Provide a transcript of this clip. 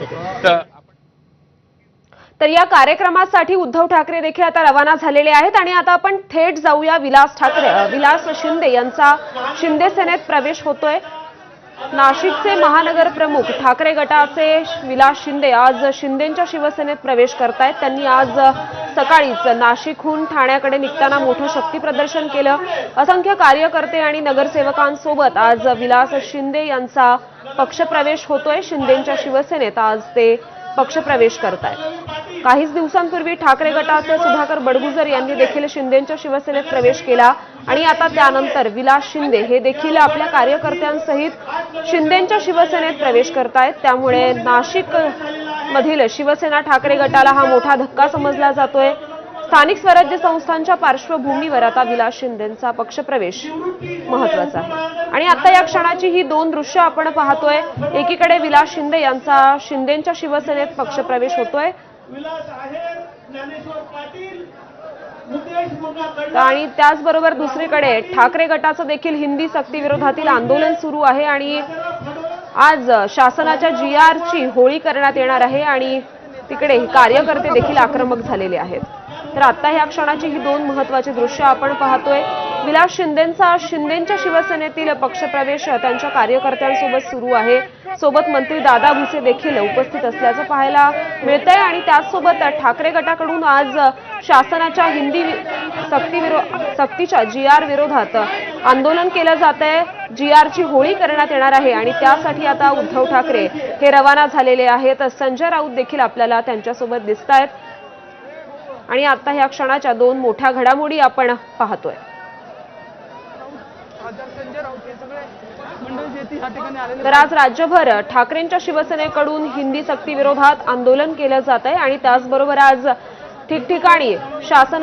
तर तर या कार्यक्रमासाठी उद्धव ठाकरे देखील आता रवाना झालेले आहेत आणि आता आपण थेट जाऊया विलास ठाकरे विलास शिंदे यांचा शिंदे सेनेत प्रवेश होतोय. नाशिकचे महानगर प्रमुख ठाकरे गटाचे विलास शिंदे आज शिंदेंच्या शिवसेनेत प्रवेश करतायत. त्यांनी आज सकाळीच नाशिकहून ठाण्याकडे निघताना मोठं शक्ती प्रदर्शन केलं. असंख्य कार्यकर्ते आणि नगरसेवकांसोबत आज विलास शिंदे यांचा पक्षप्रवेश होतोय. शिंदेच्या शिवसेनेत आज ते पक्षप्रवेश करतायत. काहीच दिवसांपूर्वी ठाकरे गटाचे सुधाकर बडगुजर यांनी देखील शिंदेच्या शिवसेनेत प्रवेश केला आणि आता त्यानंतर विलास शिंदे हे देखील आपल्या कार्यकर्त्यांसहित शिंदेच्या शिवसेनेत प्रवेश करतायत. त्यामुळे नाशिक मधील शिवसेना ठाकरे गटाला हा मोठा धक्का समजला जातोय. स्थानिक स्वराज्य संस्थांच्या पार्श्वभूमीवर आता विलास शिंदेचा पक्षप्रवेश महत्त्वाचा आहे. आणि आता या क्षणाची ही दोन दृश्य आपण पाहतोय. एकीकडे विलास शिंदे यांचा शिंदेच्या शिवसेनेत पक्षप्रवेश होतोय. आणि त्याचबरोबर दुसरीकडे ठाकरे गटाचं देखील हिंदी सक्ती विरोधातील आंदोलन सुरू आहे आणि आज शासनाच्या जी ची होळी करण्यात येणार आहे आणि तिकडे कार्यकर्ते देखील आक्रमक झालेले आहेत. तर आता ह्या क्षणाची ही दोन महत्वाची दृश्य आपण पाहतोय. विलास शिंदेंचा शिंदेंच्या शिवसेनेतील पक्षप्रवेश त्यांच्या कार्यकर्त्यांसोबत सुरू आहे. सोबत मंत्री दादा भुसे देखील उपस्थित असल्याचं पाहायला मिळतंय आणि त्याचसोबत ठाकरे गटाकडून आज शासनाच्या हिंदी सक्ती सक्तीच्या जी आर विरोधात आंदोलन केलं जात आहे जी आरची होळी करण्यात येणार आहे आणि त्यासाठी आता उद्धव ठाकरे हे रवाना झालेले आहेत. संजय राऊत देखील आपल्याला त्यांच्यासोबत दिसत आहेत आणि आता ह्या क्षणाच्या दोन मोठ्या घडामोडी आपण पाहतोय. तर आज राज्यभर ठाकरेंच्या शिवसेनेकडून हिंदी सक्ती विरोधात आंदोलन केलं जात आहे आणि त्याचबरोबर आज ठिकठिकाणी शासन